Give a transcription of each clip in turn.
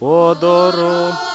Podoro.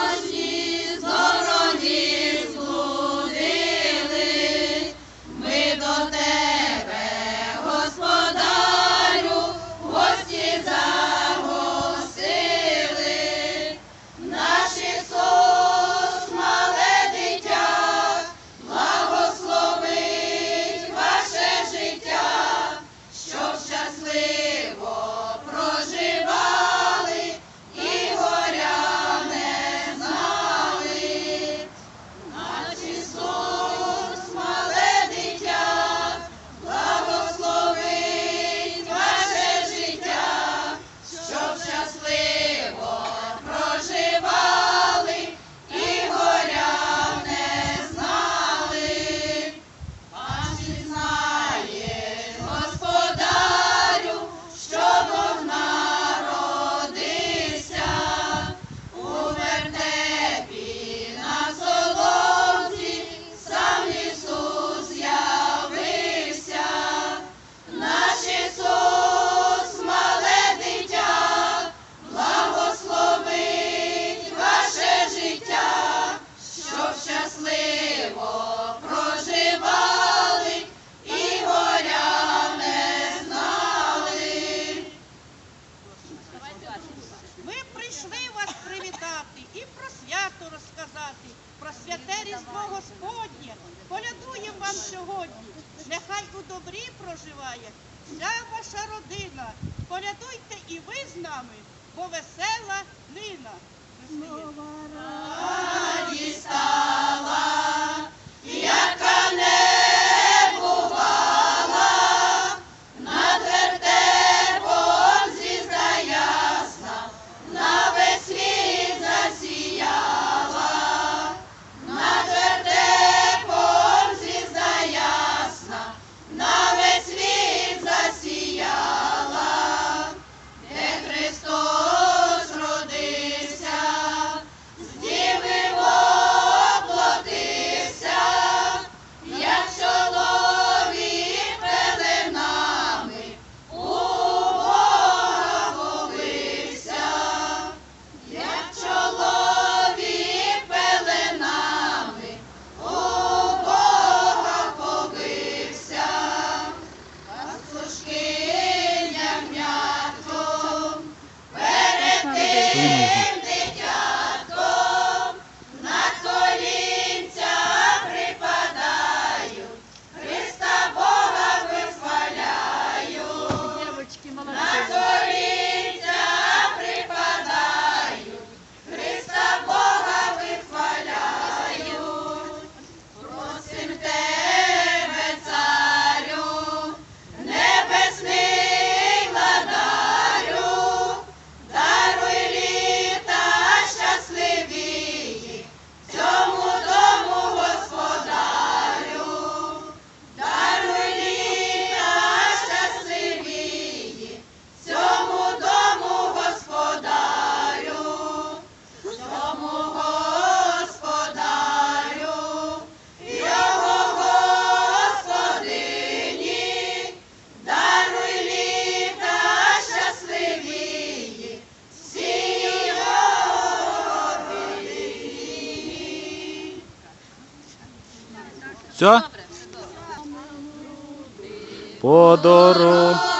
святе різдво Господнє, полядує вам сьогодні, нехай у добрі проживає вся ваша родина. Полядуйте і ви з нами, бо весела нина. Радістала, яка не Все? По дорогу.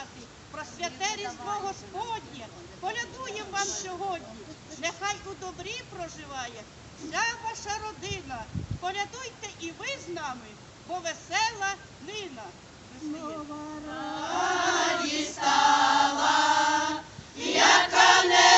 святи, про святе різдво Господнє, полядує вам сьогодні, нехай у добрі проживає вся ваша родина. Полядуйте і ви з нами, бо весела нина. Нова радість стала, яка не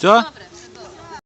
Все?